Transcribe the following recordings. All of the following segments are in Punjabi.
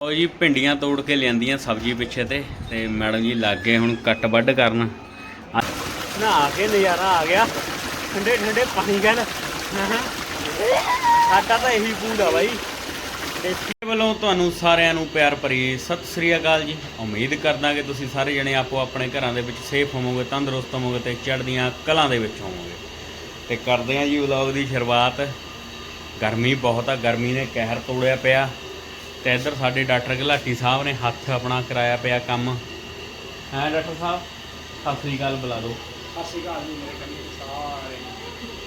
ਉਹ ਜੀ ਭਿੰਡੀਆਂ ਤੋੜ ਕੇ ਲਿਆਂਦੀਆਂ ਸਬਜ਼ੀ ਪਿੱਛੇ ਤੇ ਤੇ ਮੈਡਮ ਜੀ ਲੱਗ ਗਏ ਹੁਣ ਕੱਟ ਵੱਢ ਕਰਨ। ਨਹਾ ਕੇ ਨਜ਼ਾਰਾ ਆ ਗਿਆ। ਠੰਡੇ ਠੰਡੇ ਪਾਣੀ ਗਨ ਸਾਡਾ ਤਾਂ ਇਹੀ ਪੂਲ ਆ ਬਾਈ। ਮੇਰੇ ਵੱਲੋਂ ਤੁਹਾਨੂੰ ਸਾਰਿਆਂ ਨੂੰ ਪਿਆਰ ਭਰੀ ਸਤਿ ਸ੍ਰੀ ਅਕਾਲ ਜੀ। ਉਮੀਦ ਕਰਦਾ ਕਿ ਤੁਸੀਂ ਸਾਰੇ ਜਣੇ ਆਪੋ ਆਪਣੇ ਘਰਾਂ ਦੇ ਵਿੱਚ ਸੇਫ ਹੋਵੋਗੇ ਤੰਦਰੁਸਤ ਹੋਵੋਗੇ ਤੇ ਚੜ੍ਹਦੀਆਂ ਕਲਾਂ ਦੇ ਵਿੱਚ ਹੋਵੋਗੇ। ਤੇ ਕਰਦੇ ਹਾਂ ਜੀ ਵਲੌਗ ਦੀ ਸ਼ੁਰੂਆਤ। ਗਰਮੀ ਬਹੁਤ ਆ ਗਰਮੀ ਨੇ ਕਹਿਰ ਤੋੜਿਆ ਪਿਆ। ਤੇ ਇੱਧਰ ਸਾਡੇ ਡਾਕਟਰ ਘਲਾਟੀ ਸਾਹਿਬ ਨੇ ਹੱਥ ਆਪਣਾ ਕਰਾਇਆ ਪਿਆ ਕੰਮ। ਹੈ ਡਾਕਟਰ ਸਾਹਿਬ? ਸਤਿ ਸ੍ਰੀ ਅਕਾਲ ਬੁਲਾ ਦਿਓ। ਸਸੀ ਘਰ ਜੀ ਮੇਰੇ ਕੰਨੀ ਸਾਰੇ।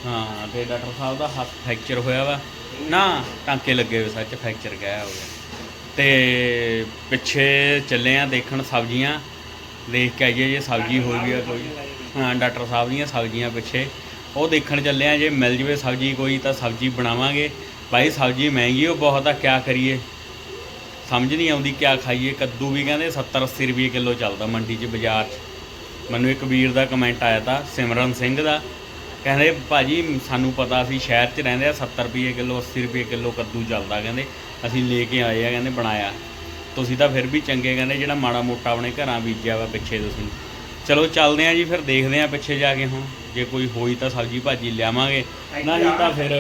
ਹਾਂ ਤੇ ਡਾਕਟਰ ਸਾਹਿਬ ਦਾ ਹੱਥ ਫ੍ਰੈਕਚਰ ਹੋਇਆ ਵਾ। ਨਾ ਟਾਂਕੇ ਲੱਗੇ ਹੋਏ ਸੱਚ ਫ੍ਰੈਕਚਰ ਗਿਆ ਹੋ ਗਿਆ ਤੇ ਪਿੱਛੇ ਚੱਲੇ ਆ ਦੇਖਣ ਸਬਜ਼ੀਆਂ। ਦੇਖ ਕੇ ਆਈਏ ਜੇ ਸਬਜ਼ੀ ਹੋ ਗਈ ਆ ਕੋਈ। ਹਾਂ ਡਾਕਟਰ ਸਾਹਿਬ ਦੀਆਂ ਸਬਜ਼ੀਆਂ ਪਿੱਛੇ। ਉਹ ਦੇਖਣ ਚੱਲੇ ਆ ਜੇ ਮਿਲ ਜਵੇ ਸਬਜ਼ੀ ਕੋਈ ਤਾਂ ਸਬਜ਼ੀ ਬਣਾਵਾਂਗੇ। ਭਾਈ ਸਬਜ਼ੀ ਮਹਿੰਗੀ ਉਹ ਬਹੁਤ ਆ ਕਿਆ ਕਰੀਏ? ਸਮਝ ਨਹੀਂ ਆਉਂਦੀ ਕਿਆ ਖਾਈਏ। ਕੱਦੂ ਵੀ ਕਹਿੰਦੇ 70 80 ਰੁਪਏ ਕਿਲੋ ਚੱਲਦਾ ਮੰਡੀ 'ਚ ਬਾਜ਼ਾਰ 'ਚ। ਮੈਨੂੰ ਇੱਕ ਵੀਰ ਦਾ ਕਮੈਂਟ ਆਇਆ ਤਾਂ ਸਿਮਰਨ ਸਿੰਘ ਦਾ। ਕਹਿੰਦੇ ਭਾਜੀ ਸਾਨੂੰ ਪਤਾ ਸੀ ਸ਼ਹਿਰ 'ਚ ਰਹਿੰਦੇ ਆ 70 ਰੁਪਏ ਕਿਲੋ 80 ਰੁਪਏ ਕਿਲੋ ਕੱਦੂ ਚੱਲਦਾ। ਕਹਿੰਦੇ ਅਸੀਂ ਲੈ ਕੇ ਆਏ ਆ ਕਹਿੰਦੇ ਬਣਾਇਆ। ਤੁਸੀਂ ਤਾਂ ਫਿਰ ਵੀ ਚੰਗੇ ਕਹਿੰਦੇ ਜਿਹੜਾ ਮਾੜਾ ਮੋਟਾ ਆਪਣੇ ਘਰਾਂ ਬੀਜਿਆ ਵਾ ਪਿੱਛੇ ਤੁਸੀਂ। ਚਲੋ ਚੱਲਦੇ ਆ ਜੀ ਫਿਰ ਦੇਖਦੇ ਆ ਪਿੱਛੇ ਜਾ ਕੇ ਹੁਣ। ਜੇ ਕੋਈ ਹੋਈ ਤਾਂ ਸਬਜ਼ੀ ਭਾਜੀ ਲਿਆਵਾਂਗੇ। ਨਹੀਂ ਤਾਂ ਫਿਰ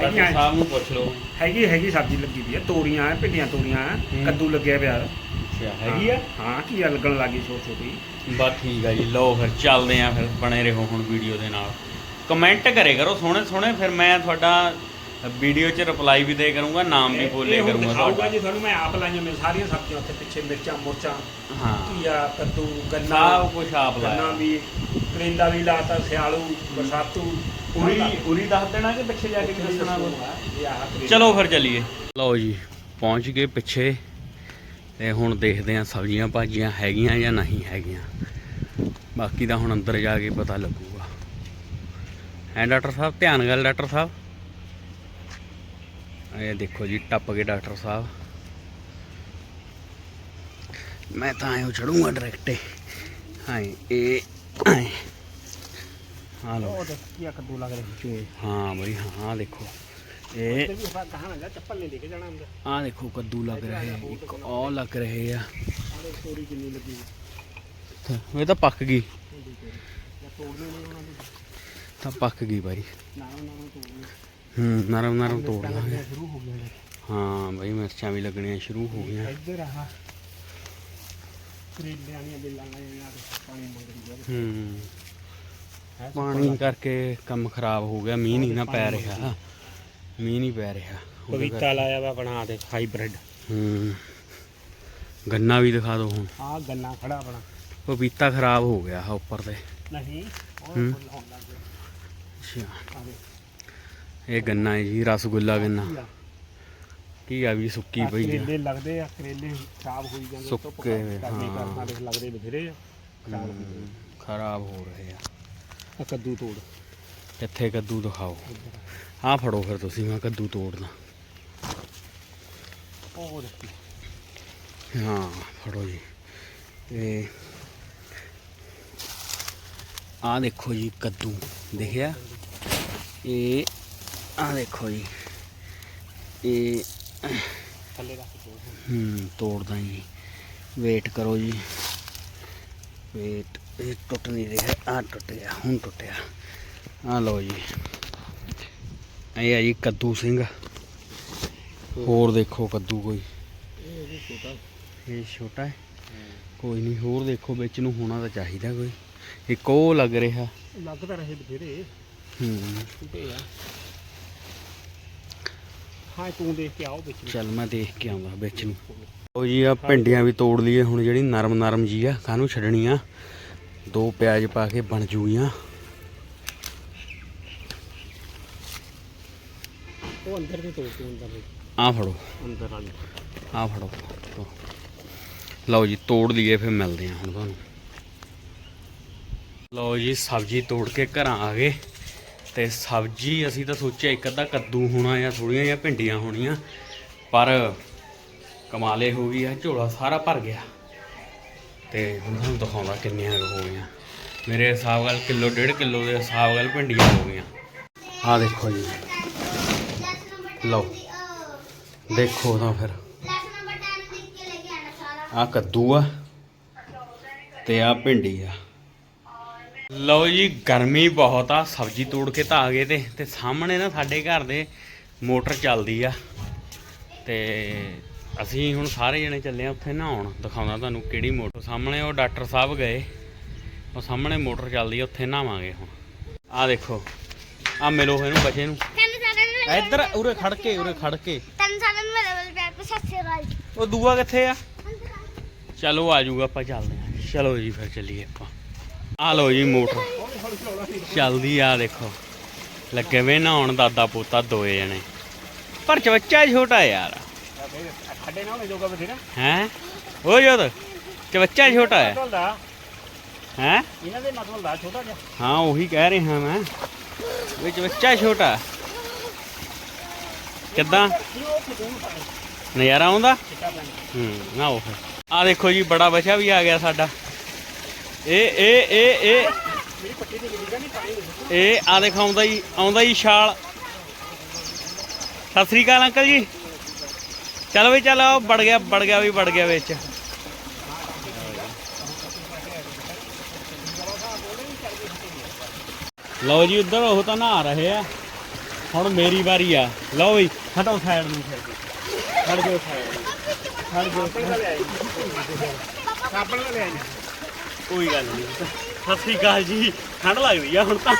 ਡਾਕਟਰ ਸਾਹਿਬ ਨੂੰ ਪੁੱਛ ਲਓ। ਹੈਗੀ ਹੈਗੀ ਸਬਜ਼ੀ ਲੱਗੀ ਵੀ ਆ ਤੋਰੀਆਂ ਆ ਭਿੰਡੀਆਂ ਤੋਰੀਆਂ ਆ ਹੂੰ। ਕੱਦੂ ਲੱਗਿਆ ਪਿਆ। ਅੱਛਾ ਹੈਗੀ ਆ? ਹਾਂ ਕੀ ਆ ਲੱਗਣ ਲੱਗੀ ਛੋਟੀ ਛੋਟੀ। ਬਸ ਠੀਕ ਆ ਜੀ ਲਓ ਫਿਰ ਚੱਲਦੇ ਆ ਫਿਰ ਬਣੇ ਰਹੋ ਹੁਣ ਵੀਡੀਓ ਦੇ ਨਾਲ। ਕਮੈਂਟ ਕਰੇ ਕਰੋ ਸੋਹਣੇ ਸੋਹਣੇ ਫਿਰ ਮੈਂ ਤੁਹਾਡਾ ਵੀਡੀਓ 'ਚ ਰਿਪਲਾਈ ਵੀ ਦੇ ਕਰੂੰਗਾ ਨਾਮ ਵੀ ਬੋਲੇ ਕਰੂੰਗਾ ਦਿਖਾਊਗਾ ਤੁਹਾਡਾ। ਜੀ ਤੁਹਾਨੂੰ ਮੈਂ ਆਪ ਲਾਈਆਂ ਮੇਰੇ ਸਾਰੀਆਂ ਸਬਜ਼ੀਆਂ ਉੱਥੇ ਪਿੱਛੇ ਮਿਰਚਾਂ ਮੁਰਚਾਂ ਹਾਂ। ਘੀਆ ਕੱਦੂ ਗੰਨਾ ਸਭ ਕੁਝ ਆਪ ਗੰਨਾ ਲਾਇਆ ਵੀ ਕਰੇਲਾ ਵੀ ਲਾਤਾ ਸਿਆਲੂ ਬਰਸਾਤੂ। ਉਰੀ ਉਰੀ ਦੱਸ ਦੇਣਾ ਕਿ ਪਿੱਛੇ ਜਾ ਕੇ ਵੀ ਦੱਸਣਾ ਵਾ? ਚਲੋ ਫਿਰ ਚੱਲੀਏ। ਲਓ ਜੀ, ਪਹੁੰਚ ਗਏ ਪਿੱਛੇ ਤੇ ਹੁਣ ਦੇਖਦੇ ਆ ਸਬਜ਼ੀਆਂ ਭਾਜੀਆਂ ਹੈਗੀਆਂ ਜਾਂ ਨਹੀਂ ਹੈਗੀਆਂ। ਬਾਕੀ ਤਾਂ ਹੁਣ ਅੰਦਰ ਜਾ ਕੇ ਪਤਾ ਲੱਗੂਗਾ। ਹੈ ਡਾਕਟਰ ਸਾਹਿਬ, ਧਿਆਨ ਗੱਲ ਡਾਕਟਰ ਸਾਹਿਬ? ਇਹ ਦੇਖੋ ਜੀ, ਟੱਪ ਗਏ ਡਾਕਟਰ ਸਾਹਿਬ। ਮੈਂ ਤਾਂ ਆਇਓ ਚੜੂੰਗਾ ਡਾਇਰੈਕਟ ਹਾਂ। ਇਹ ਹਾਂ ਲਓ। ਉਹ ਦੇਖ ਕੀ ਕੱਦੂ ਲੱਗ ਰਿਹਾ। ਚੋਏ ਹਾਂ ਬਈ ਹਾਂ ਆਹ ਦੇਖੋ। ਇਹ ਤੇ ਵੀ ਆਪਾਂ ਕਹਾਂ ਨਾ ਚੱਪਲ ਨਹੀਂ ਲੈ ਕੇ ਜਾਣਾ ਅੰਦਰ। ਆਹ ਦੇਖੋ ਕੱਦੂ ਲੱਗ ਰਹੇ ਇੱਕ ਉਹ ਲੱਗ ਰਹੇ ਆ। ਆਲੇ ਤੋਰੀ ਕਿੰਨੀ ਲੱਗੀ ਇਹ ਤਾਂ ਪੱਕ ਗਈ। ਜਾਂ ਤੋੜਨੇ ਨੇ ਉਹਨਾਂ ਨੂੰ ਤਾਂ ਪੱਕ ਗਈ ਬਾਈ। ਨਾਮ ਨਾਮ ਤੋੜਨੇ। ਹੂੰ ਨਰਮ ਨਰਮ ਤੋੜ ਲਾਂਗੇ। ਲੱਗਣਾ ਸ਼ੁਰੂ ਹੋ ਗਿਆ ਜੀ ਹਾਂ ਬਾਈ ਮਿਰਚਾਂ ਵੀ ਲੱਗਣੀਆਂ ਸ਼ੁਰੂ ਹੋ ਗਈਆਂ। ਇੱਧਰ ਆਹ ਕਰੇਲਿਆਂ ਦੀਆਂ ਬੇਲਾਂ ਲਾਈਆਂ ਤੇ ਪਾਣੀ ਮੰਗਦੀ ਜਾ ਹੂੰ। ਪਾਣੀ ਕਰਕੇ ਕੰਮ ਖਰਾਬ ਹੋ ਗਿਆ ਮੀਂਹ ਨਹੀਂ ਨਾ ਪੈ ਰਿਹਾ। ਮੀਂਹ ਨਹੀਂ ਪੈ ਰਿਹਾ। ਪਪੀਤਾ ਲਾਇਆ ਵਾ ਬਣਾ ਦੇ ਹਾਈਬ੍ਰਿਡ। ਹੂੰ। ਗੰਨਾ ਵੀ ਦਿਖਾ ਦਿਓ ਹੁਣ। ਆਹ ਗੰਨਾ ਖੜਾ ਬਣਾ ਪਪੀਤਾ ਖਰਾਬ ਹੋ ਗਿਆ ਆ ਉੱਪਰ ਤੇ। ਨਹੀਂ ਹੂੰ। ਅੱਛਾ। ਇਹ ਗੰਨਾ ਹੈ ਜੀ ਰਸਗੁੱਲਾ ਗੰਨਾ। ਕੀ ਆ? ਆ ਵੀ ਸੁੱਕੀ ਪਈ ਆ। ਕਰੇਲੇ ਲੱਗਦੇ ਆ ਕਰੇਲੇ ਖਰਾਬ ਹੋਈ ਜਾਂਦੇ ਸੁੱਕੇ ਹਾਂ। ਲੱਗਦੇ ਬਥੇਰੇ ਆ। ਹੂੰ, ਖਰਾਬ ਹੋ ਰਹੇ ਆ। ਕੱਦੂ ਤੋੜ। ਕਿੱਥੇ ਕੱਦੂ ਦਿਖਾਓ। ਆਹ ਫੜੋ ਫਿਰ ਤੁਸੀਂ ਮੈਂ ਕੱਦੂ ਤੋੜਨਾ ਉਹ ਦੇਖੀ ਹਾਂ ਫੜੋ ਜੀ। ਇਹ ਆਹ ਦੇਖੋ ਜੀ ਕੱਦੂ ਦੇਖਿਆ? ਇਹ ਆਹ ਦੇਖੋ ਜੀ। ਇਹ ਥੱਲੇ ਰੱਖ ਤੋੜ। ਹੂੰ ਤੋੜਦਾ ਜੀ। ਵੇਟ ਕਰੋ ਜੀ। ਵੇਟ। ਇਹ ਟੁੱਟ ਨਹੀਂ ਰਿਹਾ ਆ ਟੁੱਟ ਗਿਆ ਹੁਣ ਟੁੱਟਿਆ। ਆ ਲਓ ਜੀ। ਇਹ ਆ ਜੀ ਕੱਦੂ ਸਿੰਘ। ਹੋਰ ਦੇਖੋ ਕੱਦੂ ਕੋਈ। ਇਹ ਛੋਟਾ ਇਹ ਛੋਟਾ ਹੈ। ਕੋਈ ਨਹੀਂ ਹੋਰ ਦੇਖੋ ਵਿੱਚ ਨੂੰ ਹੋਣਾ ਤਾਂ ਚਾਹੀਦਾ ਕੋਈ। ਇੱਕ ਉਹ ਲੱਗ ਰਿਹਾ। ਲੱਗ ਤਾਂ ਰਹੇ ਬਥੇਰੇ। ਹੂੰ। ਹਾਂ ਤੂੰ ਦੇਖ ਕੇ ਆਓ ਵਿੱਚ। ਚੱਲ ਮੈਂ ਦੇਖ ਕੇ ਆਉਂਦਾ ਵਿੱਚ ਨੂੰ। ਉਹ ਜੀ ਆ ਭਿੰਡੀਆਂ ਵੀ ਤੋੜ ਲਈਏ। ਹੁਣ ਜਿਹੜੀ ਨਰਮ ਨਰਮ ਜੀ ਆ ਕਾਹਨੂੰ ਛੱਡਣੀ ਆ? ਦੋ ਪਿਆਜ਼ ਪਾ ਕੇ ਬਣ ਜੂਗੀਆਂ। ਉਹ ਅੰਦਰ ਦੇ ਤੋੜ ਤੂੰ ਅੰਦਰ ਦੇ ਆ ਫੜੋ। ਅੰਦਰ ਵਾਲੀ। ਆ ਫੜੋ। ਲਓ। ਜੀ ਤੋੜ ਲਈਏ ਫਿਰ ਮਿਲਦੇ ਆ ਹੁਣ ਤੁਹਾਨੂੰ। ਲਓ ਜੀ ਸਬਜ਼ੀ ਤੋੜ ਕੇ ਘਰਾਂ ਆ ਗਏ। ਤੇ ਸਬਜ਼ੀ ਅਸੀਂ ਤਾਂ ਸੋਚਿਆ ਇੱਕ ਅੱਧਾ ਕੱਦੂ ਹੋਣਾ ਜਾਂ ਥੋੜੀਆਂ ਜਿਹੀਆਂ ਭਿੰਡੀਆਂ ਹੋਣੀਆਂ ਪਰ ਕਮਾਲੇ ਹੋ ਗਈ ਆ ਝੋਲਾ ਸਾਰਾ ਭਰ ਗਿਆ। ਤੇ ਹੁਣ ਤੁਹਾਨੂੰ ਦਿਖਾਉਣਾ ਕਿੰਨੀਆਂ ਹੋ ਗਈਆਂ। ਮੇਰੇ ਹਿਸਾਬ ਨਾਲ ਕਿਲੋ, ਡੇਢ ਕਿਲੋ ਦੇ ਹਿਸਾਬ ਨਾਲ ਭਿੰਡੀਆਂ ਹੋ ਗਈਆਂ। ਆਹ ਦੇਖੋ ਜੀ। ਲਓ। ਦੇਖੋ ਤਾਂ ਫਿਰ। ਆ ਕੱਦੂ ਆ ਤੇ ਆ ਭਿੰਡੀ ਆ। ਲਓ ਜੀ, ਗਰਮੀ ਬਹੁਤ ਆ। ਸਬਜ਼ੀ ਤੋੜ ਕੇ ਤਾਂ ਆ ਗਏ ਤੇ ਤੇ ਸਾਹਮਣੇ ਨਾ ਸਾਡੇ ਘਰ ਦੇ ਮੋਟਰ ਚੱਲਦੀ ਆ। ਤੇ ਅਸੀਂ ਹੁਣ ਸਾਰੇ ਜਣੇ ਚੱਲੇ ਆ ਉੱਥੇ ਨਹਾਉਣ। ਦਿਖਾਉਂਦਾ ਤੁਹਾਨੂੰ ਕਿਹੜੀ ਮੋਟਰ। ਸਾਹਮਣੇ ਉਹ ਡਾਕਟਰ ਸਾਹਿਬ ਗਏ। ਉਹ ਸਾਹਮਣੇ ਮੋਟਰ ਚੱਲਦੀ ਆ ਉੱਥੇ ਨਹਾਵਾਂਗੇ ਹੁਣ। ਆ ਦੇਖੋ ਆ ਮਿਲੋ ਇਹਨੂੰ ਬੱਚੇ ਨੂੰ। ਇੱਧਰ ਉਰੇ ਖੜ ਕੇ ਉਰੇ ਖੜ ਕੇ। ਤਿੰਨ ਸਾਲਾਂ ਨੂੰ ਮੇਰੇ ਵੱਲ ਬੈਠ ਕੇ ਸਤਿ ਸ਼੍ਰੀ ਅਕਾਲ ਜੀ। ਉਹ ਦੂਆ ਕਿੱਥੇ ਆ? ਚਲੋ ਆ ਜਾਊਗਾ ਆਪਾਂ ਚੱਲਦੇ ਆ। ਚਲੋ ਜੀ ਫਿਰ ਚੱਲੀਏ ਆਪਾਂ। ਆ ਲਓ ਜੀ ਮੋਟਰ। ਚੱਲਦੀ ਆ ਦੇਖੋ। ਲੱਗੇ ਵੇ ਨਹਾਉਣ ਦਾਦਾ ਪੋਤਾ ਦੋਏ ਜਣੇ। ਪਰ ਚਵੱਚਾ ਛੋਟਾ ਯਾਰ। ਖੱਡੇ ਨਾ ਹੋਣੇ ਜੋਗਾ ਬਥੇਰਾ। ਹੈ? ਉਹ ਜਦ ਚਵੱਚਾ ਛੋਟਾ ਹੈ? ਹੈ? ਇਹਨਾਂ ਦੇ ਮਤਲਬ ਦਾ ਛੋਟਾ ਜਿਹਾ। ਹਾਂ ਉਹੀ ਕਹਿ ਰਿਹਾ ਮੈਂ। ਵਿੱਚ ਬੱਚਾ ਛੋਟਾ। ਕਿੱਦਾਂ? ਨਜ਼ਾਰਾ ਆਉਂਦਾ? ਹੂੰ ਨਾ ਉਹ ਆ ਦੇਖੋ ਜੀ ਬੜਾ ਬਚਾ ਵੀ ਆ ਗਿਆ ਸਾਡਾ। ਇਹ ਇਹ ਇਹ ਇਹ। ਮੇਰੀ ਪੱਟੀ ਦੀ ਵਿਧੀ ਨਹੀਂ ਪਾਣੀ ਇਹ ਆ ਦੇਖ ਆਉਂਦਾ ਹੀ ਆਉਂਦਾ ਹੀ ਛਾਲ। ਸਤਿ ਸ੍ਰੀ ਅਕਾਲ ਅੰਕਲ ਜੀ। ਚਲੋ ਵੀ ਚਲੋ ਵੜ ਗਿਆ ਵੜ ਗਿਆ ਵੀ, ਵੜ ਗਿਆ ਵਿੱਚ। ਲਓ ਜੀ, ਉੱਧਰ ਉਹ ਤਾਂ ਨਹਾ ਰਹੇ ਆ। ਹੁਣ ਮੇਰੀ ਵਾਰੀ ਆ। ਲਓ ਵੀ, ਹਟੋ ਸਾਈਡ ਨੂੰ ਖੜ ਜਾਓ ਸਾਈਡ ਨੂੰ। ਖੜ ਜਾਓ ਸਾਬਣ ਲੈ ਆਇਆ ਕੋਈ ਗੱਲ ਨਹੀਂ। ਸਤਿ ਸ੍ਰੀ ਅਕਾਲ ਜੀ। ਠੰਡ ਲੱਗਦੀ ਆ ਹੁਣ ਤਾਂ।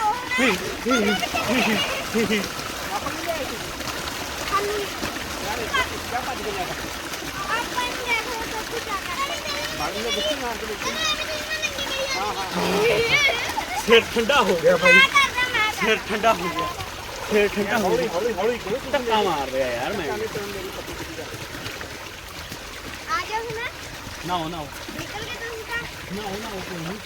ਆਪਾਂ ਨੂੰ ਦੇਖੋ ਤਾਂ ਕੁਝ ਆ ਕਰ ਬਾਣੀ ਦੇ ਵਿੱਚ ਮਾਰ ਕੇ ਦੇਖੀ ਸਿਰ ਠੰਡਾ ਹੋ ਗਿਆ ਭਾਈ। ਸਿਰ ਠੰਡਾ ਹੋ ਗਿਆ। ਸਿਰ ਠੰਡਾ ਹੋ ਹੌਲੀ ਗਿਆ। ਹੌਲੀ ਹੌਲੀ ਕੋਈ ਧੱਕਾ ਮਾਰ ਰਿਹਾ ਯਾਰ ਮੈਂ। ਆ ਜਾਓ ਹੁਣ। ਨਾ ਨਾ ਨਿਕਲ ਕੇ ਤੁਸੀਂ ਤਾਂ। ਨਾ ਨਾ ਕੋਈ ਨਹੀਂ।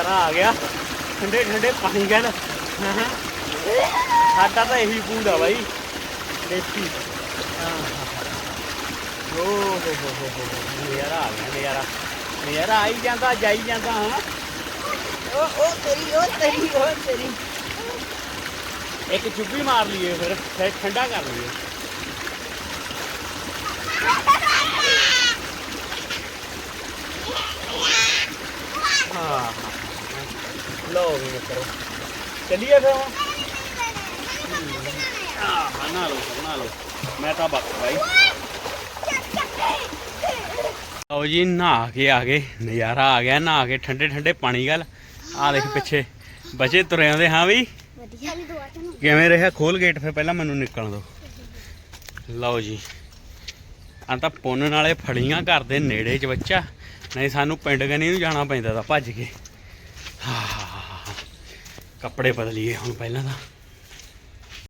ਨਜ਼ਾਰਾ ਆ ਗਿਆ। ਠੰਡੇ ਠੰਡੇ ਪਾਣੀ ਹਾਂ। ਸਾਡਾ ਤਾਂ ਇਹੀ ਪੂਲ ਆ ਬਾਈ। ਦੇਸੀ। ਹਾਂ ਹੋ ਹੋ। ਹੋ ਹੋ। ਨਜ਼ਾਰਾ ਆ ਗਿਆ ਨਜ਼ਾਰਾ। ਨਜ਼ਾਰਾ ਆਈ ਜਾਂਦਾ ਜਾਈ ਜਾਂਦਾ ਹਾਂ। ਓ ਓ ਤੇਰੀ ਓ ਤੇਰੀ ਓ ਤੇਰੀ। ਇੱਕ ਚੁੱਪੀ ਮਾਰ ਲਈਏ ਫਿਰ ਠੰਡਾ ਕਰ ਲਈਏ ਹਾਂ ਮਿੱਤਰੋ ਚੱਲੀਏ ਫਿਰ ਹੁਣ। ਆਹ ਬਣਾ ਲਓ ਬਣਾ ਲਓ। ਮੈਂ ਤਾਂ ਬਸ ਭਾਈ ਲਓ ਜੀ ਨਹਾ ਕੇ ਆ ਗਏ। ਨਜ਼ਾਰਾ ਆ ਗਿਆ ਨਹਾ ਕੇ ਠੰਡੇ ਠੰਡੇ ਪਾਣੀ ਗੱਲ ਆ ਦੇਖ ਪਿੱਛੇ ਬੱਚੇ ਤੁਰੇ ਆਉਂਦੇ ਹਾਂ ਵੀ ਕਿਵੇਂ ਰਿਹਾ? ਖੋਲ ਗੇਟ ਫਿਰ ਪਹਿਲਾਂ ਮੈਨੂੰ ਨਿਕਲਣ ਦਿਓ। ਲਓ ਜੀ। ਆ ਤਾਂ ਪੁੰਨ ਨਾਲੇ ਫੜੀਆਂ ਘਰ ਦੇ ਨੇੜੇ ਚ ਬੱਚਾ। ਨਹੀਂ ਸਾਨੂੰ ਪਿੰਡ ਗਨੀ ਨੂੰ ਜਾਣਾ ਪੈਂਦਾ ਤਾਂ ਭੱਜ ਕੇ। ਹਾਂ। ਕੱਪੜੇ ਬਦਲੀਏ ਹੁਣ ਪਹਿਲਾਂ ਤਾਂ।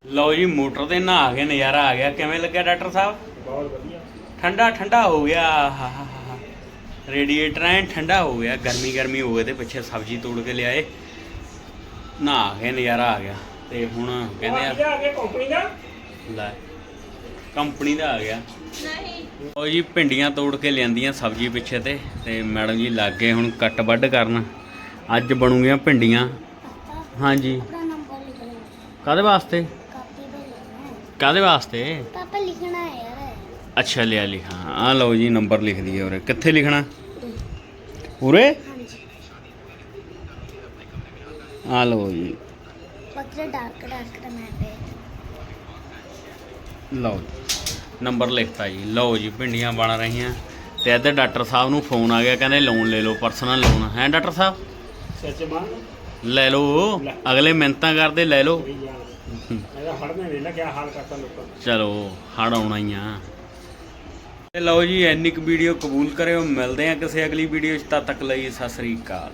ਲਓ ਜੀ ਮੋਟਰ ਤੇ ਨਹਾ ਕੇ ਨਜ਼ਾਰਾ ਆ ਗਿਆ। ਕਿਵੇਂ ਲੱਗਿਆ ਡਾਕਟਰ ਸਾਹਿਬ? ਬਹੁਤ ਵਧੀਆ। ਠੰਡਾ ਠੰਡਾ ਹੋ ਗਿਆ। ਹਾ ਹਾ ਹਾ। ਰੇਡੀਏਟਰ ਐ ਠੰਡਾ ਹੋ ਗਿਆ। ਗਰਮੀ ਗਰਮੀ ਹੋ ਗਏ ਤੇ ਪਿੱਛੇ ਸਬਜ਼ੀ ਤੋੜ ਕੇ ਲਿਆਏ। ਨਹਾ ਕੇ ਨਜ਼ਾਰਾ ਆ ਗਿਆ। ਤੇ ਹੁਣ ਕਹਿੰਦੇ ਆ ਆ ਗਿਆ ਕੰਪਨੀ ਦਾ? ਲੈ ਕੰਪਨੀ ਦਾ ਆ ਗਿਆ। ਉਹ ਜੀ ਭਿੰਡੀਆਂ ਤੋੜ ਕੇ ਲਿਆਂਦੀਆਂ ਸਬਜ਼ੀ ਪਿੱਛੇ ਤੇ। ਤੇ ਮੈਡਮ ਜੀ ਲੱਗ ਗਏ ਹੁਣ ਕੱਟ ਵੱਢ ਕਰਨ। ਅੱਜ ਬਣੂਗੀਆਂ ਭਿੰਡੀਆਂ। ਹਾਂਜੀ। ਕਾਦੇ ਵਾਸਤੇ? ਕਾਦੇ ਵਾਸਤੇ? ਪਾਪਾ ਲਿਖਣਾ ਹੈ ਯਾਰ। ਅੱਛਾ ਲਿਆ ਲਿਖਾਂ ਆ ਲਓ ਜੀ ਨੰਬਰ ਲਿਖ ਦਈਏ ਉਰੇ। ਕਿੱਥੇ ਲਿਖਣਾ? ਉਰੇ। ਆ ਲਓ ਜੀ। ਪੱਤਰ ਡਾਰਕ ਡਾਰਕ ਦਾ ਮੈਂ ਪੇ ਲਓ ਜੀ ਨੰਬਰ ਲਿਖਤਾ ਜੀ। ਲਓ ਜੀ ਭਿੰਡੀਆਂ ਬਣ ਰਹੀਆਂ। ਤੇ ਇੱਧਰ ਡਾਕਟਰ ਸਾਹਿਬ ਨੂੰ ਫੋਨ ਆ ਗਿਆ ਕਹਿੰਦੇ ਲੋਨ ਲੈ ਲਓ ਪਰਸਨਲ ਲੋਨ ਹੈ ਡਾਕਟਰ ਸਾਹਿਬ? ਸੱਚ ਮਾਂ ਲੈ ਲਓ ਅਗਲੇ ਮਿੰਤਾਂ ਕਰਦੇ ਲੈ ਲਓ। ਸਹੀ ਜਾਨ ਇਹਦਾ ਹੜਨੇ ਵੇਖ ਲੈ ਕਿਆ ਹਾਲ ਕਰਤਾ ਲੋਕਾਂ ਦਾ ਚਲੋ ਹੜ ਆਉਣਾ ਹੀ ਆ। ਤੇ ਲਓ ਜੀ ਇੰਨੀ ਕੁ ਵੀਡੀਓ ਕਬੂਲ ਕਰਿਓ। ਮਿਲਦੇ ਆ ਕਿਸੇ ਅਗਲੀ ਵੀਡੀਓ 'ਚ ਤਦ ਤੱਕ ਲਈ ਸਤਿ ਸ੍ਰੀ ਅਕਾਲ।